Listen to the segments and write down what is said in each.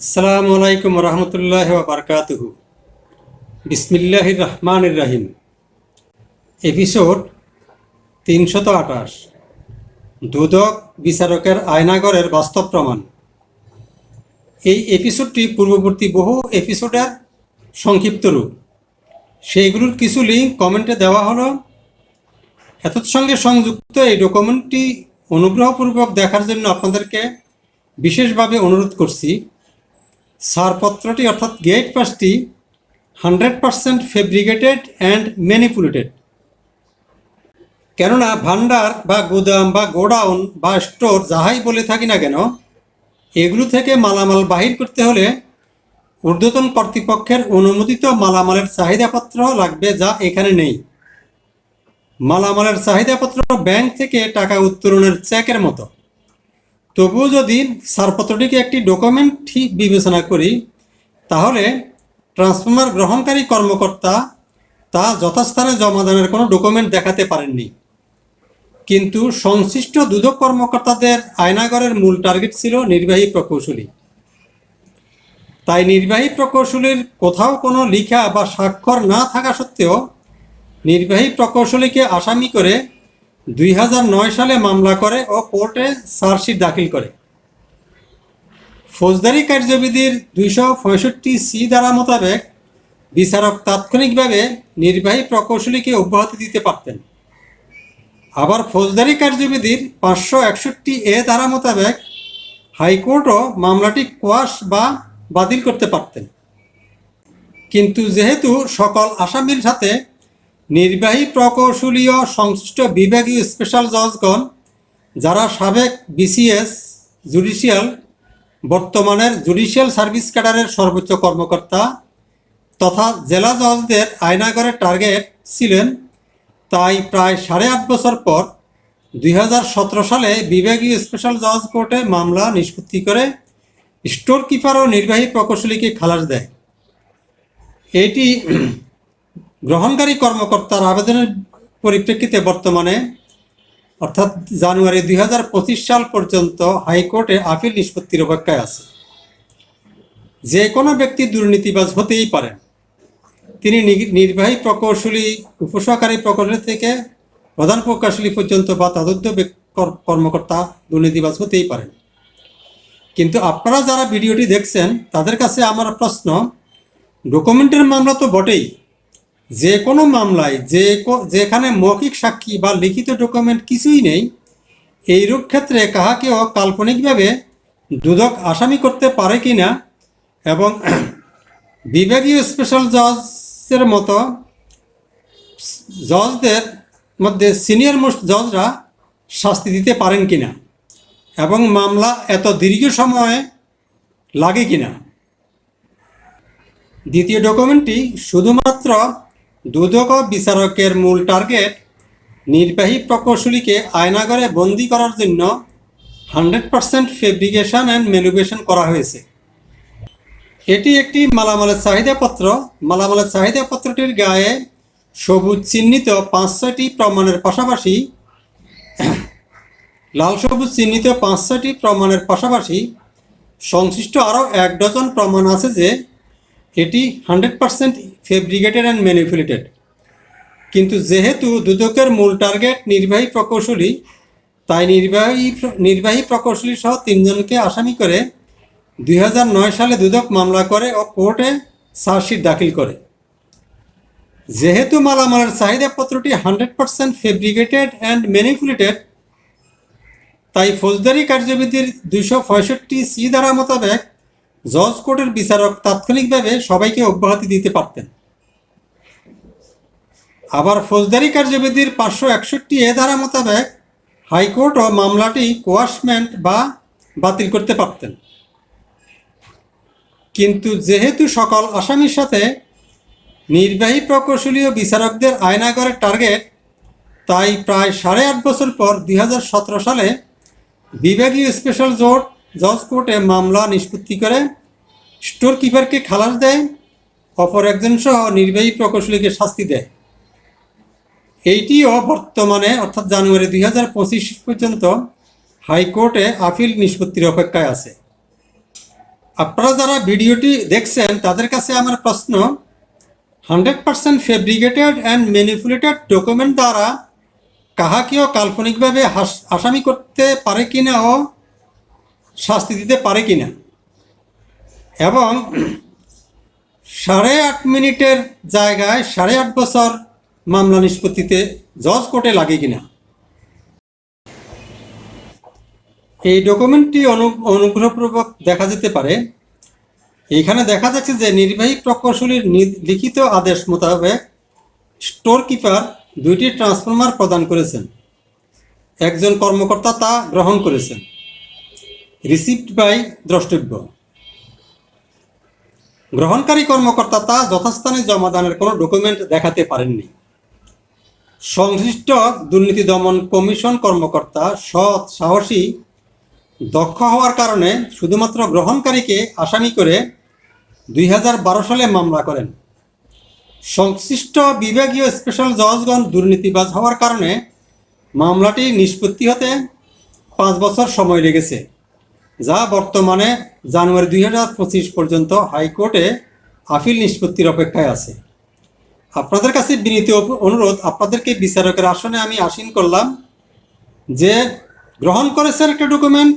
আসসালামু আলাইকুম রহমতুল্লাহ বারকাতুহু। বিসমিল্লাহ রহমান রাহিম। এপিসোড তিনশত আঠাশ। দুদক বিচারকের আয়নাগরের বাস্তব প্রমাণ। এই এপিসোডটি পূর্ববর্তী বহু এপিসোডের সংক্ষিপ্ত রূপ। সেইগুলোর কিছু লিঙ্ক কমেন্টে দেওয়া হলো। এত সঙ্গে সংযুক্ত এই ডকুমেন্টটি অনুগ্রহপূর্বক দেখার জন্য আপনাদেরকে বিশেষভাবে অনুরোধ করছি। ছাড়পত্রটি অর্থাৎ gate পাসটি hundred percent fabricated and manipulated কেননা ভান্ডার বা গুদাম বা গোডাউন বা স্টোর যাহাই বলে থাকি না কেন, এগুলো থেকে মালামাল বাহির করতে হলে ঊর্ধ্বতন কর্তৃপক্ষের অনুমোদিত মালামালের চাহিদাপত্র লাগবে যা এখানে নেই। মালামালের চাহিদাপত্র ব্যাংক থেকে টাকা উত্তোলনের চেকের মতো। তবুও যদি ছাড়পত্রটিকে একটি ডকুমেন্ট ঠিক বিবেচনা করি, তাহলে ট্রান্সফর্মার গ্রহণকারী কর্মকর্তা তা যথাস্থানে জমাদানের কোনো ডকুমেন্ট দেখাতে পারেননি। কিন্তু সংশ্লিষ্ট দুদক কর্মকর্তাদের আয়নাগরের মূল টার্গেট ছিল নির্বাহী প্রকৌশলী। তাই নির্বাহী প্রকৌশলীর কোথাও কোনো লিখা বা স্বাক্ষর না থাকা সত্ত্বেও নির্বাহী প্রকৌশলীকে আসামি করে দুই হাজার নয় সালে মামলা করে ও কোর্টে চার্জশিট দাখিল করে। ফৌজদারি কার্যবিধির দুইশো পঁয়ষট্টি সি ধারা মোতাবেক বিচারক তাৎক্ষণিকভাবে নির্বাহী প্রকৌশলীকে অব্যাহতি দিতে পারতেন। আবার ফৌজদারি কার্যবিধির পাঁচশো একষট্টি এ ধারা মোতাবেক হাইকোর্টও মামলাটি কোয়াশ বা বাতিল করতে পারতেন। কিন্তু যেহেতু সকল আসামির সাথে নির্বাহী প্রকৌশলীয় সংশ্লিষ্ট বিভাগীয় স্পেশাল জজগণ যারা সাবেক বিসিএস জুডিশিয়াল বর্তমানের জুডিশিয়াল সার্ভিস ক্যাডারের সর্বোচ্চ কর্মকর্তা তথা জেলা জজদের আয়নাগরের টার্গেট ছিলেন, তাই প্রায় সাড়ে আট বছর পর দুই হাজার সতেরো সালে বিভাগীয় স্পেশাল জজ কোর্টে মামলা নিষ্পত্তি করে স্টোর কিপার ও নির্বাহী প্রকৌশলীকে খালাস দেয়। এটি গ্রহণকারী কর্মকর্তার আবেদনের পরিপ্রেক্ষিতে বর্তমানে, অর্থাৎ জানুয়ারি দুই হাজার পঁচিশ সাল পর্যন্ত হাইকোর্টে আপিল নিষ্পত্তির অপেক্ষায় আছে। যে কোনো ব্যক্তি দুর্নীতিবাজ হতেই পারেন। তিনি নির্বাহী প্রকৌশলী, উপসহকারী প্রকৌশলী থেকে প্রধান প্রকৌশলী পর্যন্ত বা তদন্ত কর্মকর্তা দুর্নীতিবাজ হতেই পারেন। কিন্তু আপনারা যারা ভিডিওটি দেখছেন, তাদের কাছে আমার প্রশ্ন, ডকুমেন্টের মামলা তো বটেই। যে কোনো মামলায় যে যেখানে মৌখিক সাক্ষী বা লিখিত ডকুমেন্ট কিছুই নেই, এইরূপ ক্ষেত্রে কাহাকেও কাল্পনিকভাবে দুদক আসামি করতে পারে কি না এবং বিভাগীয় স্পেশাল জজের মতো জজদের মধ্যে সিনিয়র মোস্ট জজরা শাস্তি দিতে পারেন কি না এবং মামলা এত দীর্ঘ সময়ে লাগে কি না দ্বিতীয় ডকুমেন্টটি শুধুমাত্র দুদক বিচারকের মূল টার্গেট, নির্বাহী প্রকৌশলীকে আয়নাগরে বন্দি করার জন্য hundred percent fabrication and manufacture করা হয়েছে। এটি একটি মালামালের চাহিদাপত্র। মালামালের চাহিদাপত্রটির গায়ে সবুজ চিহ্নিত পাঁচ ছয়টি প্রমাণের পাশাপাশি, লাল সবুজ চিহ্নিত পাঁচ ছয়টি প্রমাণের পাশাপাশি সংশ্লিষ্ট আরও এক ডজন প্রমাণ আছে যে এটি hundred percent fabricated and manipulated কিন্তু যেহেতু দুদকের মূল টার্গেট নির্বাহী প্রকৌশলী, তাই নির্বাহী নির্বাহী প্রকৌশলী সহ তিনজনকে আসামি করে দুই হাজার নয় সালে দুদক মামলা করে ও কোর্টে চার্জশিট দাখিল করে। যেহেতু মালামালের চাহিদাপত্রটি hundred percent fabricated and manipulated তাই ফৌজদারি কার্যবিধির দুইশো পঁয়ষট্টি সি ধারা মোতাবেক জজ কোর্টের বিচারক তাৎক্ষণিকভাবে সবাইকে অব্যাহতি দিতে পারতেন। আবার ফৌজদারি কার্যবিধির পাঁচশো একষট্টি এ ধারা মোতাবেক হাইকোর্টও মামলাটি কোয়াশমেন্ট বা বাতিল করতে পারতেন। কিন্তু যেহেতু সকল আসামির সাথে নির্বাহী প্রকৌশলী ও বিচারকদের আয়নাগরের টার্গেট, তাই প্রায় সাড়ে আট বছর পর দু হাজার সতেরো সালে বিভাগীয় স্পেশাল জোট জজ কোর্টে মামলা নিষ্পত্তি করে স্টোর কিপারকে খালাস দেয়, অপর একজন সহ নির্বাহী প্রকৌশলীকে শাস্তি দেয়। এইটিও বর্তমানে, অর্থাৎ জানুয়ারি দুই হাজার পঁচিশ পর্যন্ত হাইকোর্টে আপিল নিষ্পত্তির অপেক্ষায় আছে। আপনারা যারা ভিডিওটি দেখছেন, তাদের কাছে আমার প্রশ্ন, hundred percent fabricated and manipulated document দ্বারা কাহাকেও কাল্পনিকভাবে আসামি করতে পারে কিনা ও শাস্তি দিতে পারে কিনা? এবং সাড়ে আট মিনিটের জায়গায়, সাড়ে আট বছর মামলা নিষ্পত্তিতে জজ কোর্টে লাগে কিনা? এই ডকুমেন্টটি অনু, অনুগ্রহপূর্বক দেখা যেতে পারে। এখানে দেখা যাচ্ছে যে নির্বাহী প্রকৌশলীর লিখিত আদেশ মোতাবেক স্টোর কিপার দুইটি ট্রান্সফরমার প্রদান করেছেন। একজন কর্মকর্তা তা গ্রহণ করেছেন। রিসিপ্ট বাই দ্রষ্টব্য। গ্রহণকারী কর্মকর্তা তা যথাস্থানে জমাদানের কোনো ডকুমেন্ট দেখাতে পারেননি। সংশ্লিষ্ট দুর্নীতি দমন কমিশন কর্মকর্তা সৎ সাহসী দক্ষ হওয়ার কারণে শুধুমাত্র গ্রহণকারীকে আসামি করে দুই হাজার বারো সালে মামলা করেন। সংশ্লিষ্ট বিভাগীয় স্পেশাল জজগণ দুর্নীতিবাজ হওয়ার কারণে মামলাটি নিষ্পত্তি হতে পাঁচ বছর সময় লেগেছে, যা বর্তমানে জানুয়ারি দুই হাজার পঁচিশ পর্যন্ত হাইকোর্টে আপিল নিষ্পত্তির অপেক্ষায় আছে। আপনাদের কাছে বিনীত অনুরোধ, আপনাদেরকে বিচারকের আসনে আমি আসীন করলাম যে গ্রহণ করেছেন একটা ডকুমেন্ট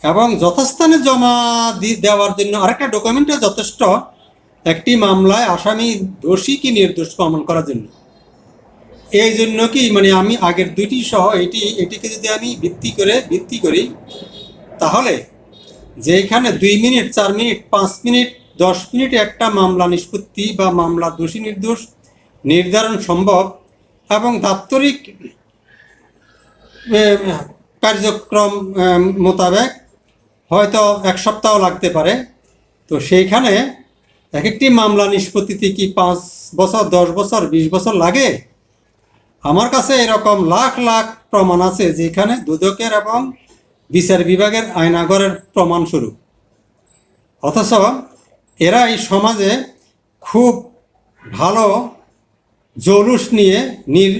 এবং যথাস্থানে জমা দেওয়ার জন্য আরেকটা ডকুমেন্টে যথেষ্ট একটি মামলায় আসামি দোষী কি নির্দোষ প্রমাণ করার জন্য। এই জন্য কি মানে আমি আগের দুইটি সহ এটি, এটিকে যদি আমি ভিত্তি করে, ভিত্তি করি, তাহলে যে এখানে দুই মিনিট, চার মিনিট, পাঁচ মিনিট দশ মিনিট একটা মামলা নিষ্পত্তি বা মামলা দোষী নির্দোষ নির্ধারণ সম্ভব এবং দাপ্তরিক কার্যক্রম মোতাবেক হয়তো এক সপ্তাহ লাগতে পারে। তো সেইখানে এক একটি মামলা নিষ্পত্তিতে কি পাঁচ বছর, দশ বছর, বিশ বছর লাগে? আমার কাছে এরকম লাখ লাখ প্রমাণ আছে যেখানে দুদকের এবং বিচার বিভাগের আয়নাগরের প্রমাণস্বরূপ অথচ এরা এই সমাজে খুব ভালো জলুস নিয়ে নির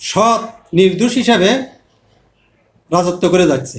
সৎ নির্দোষ হিসাবে রাজত্ব করে যাচ্ছে।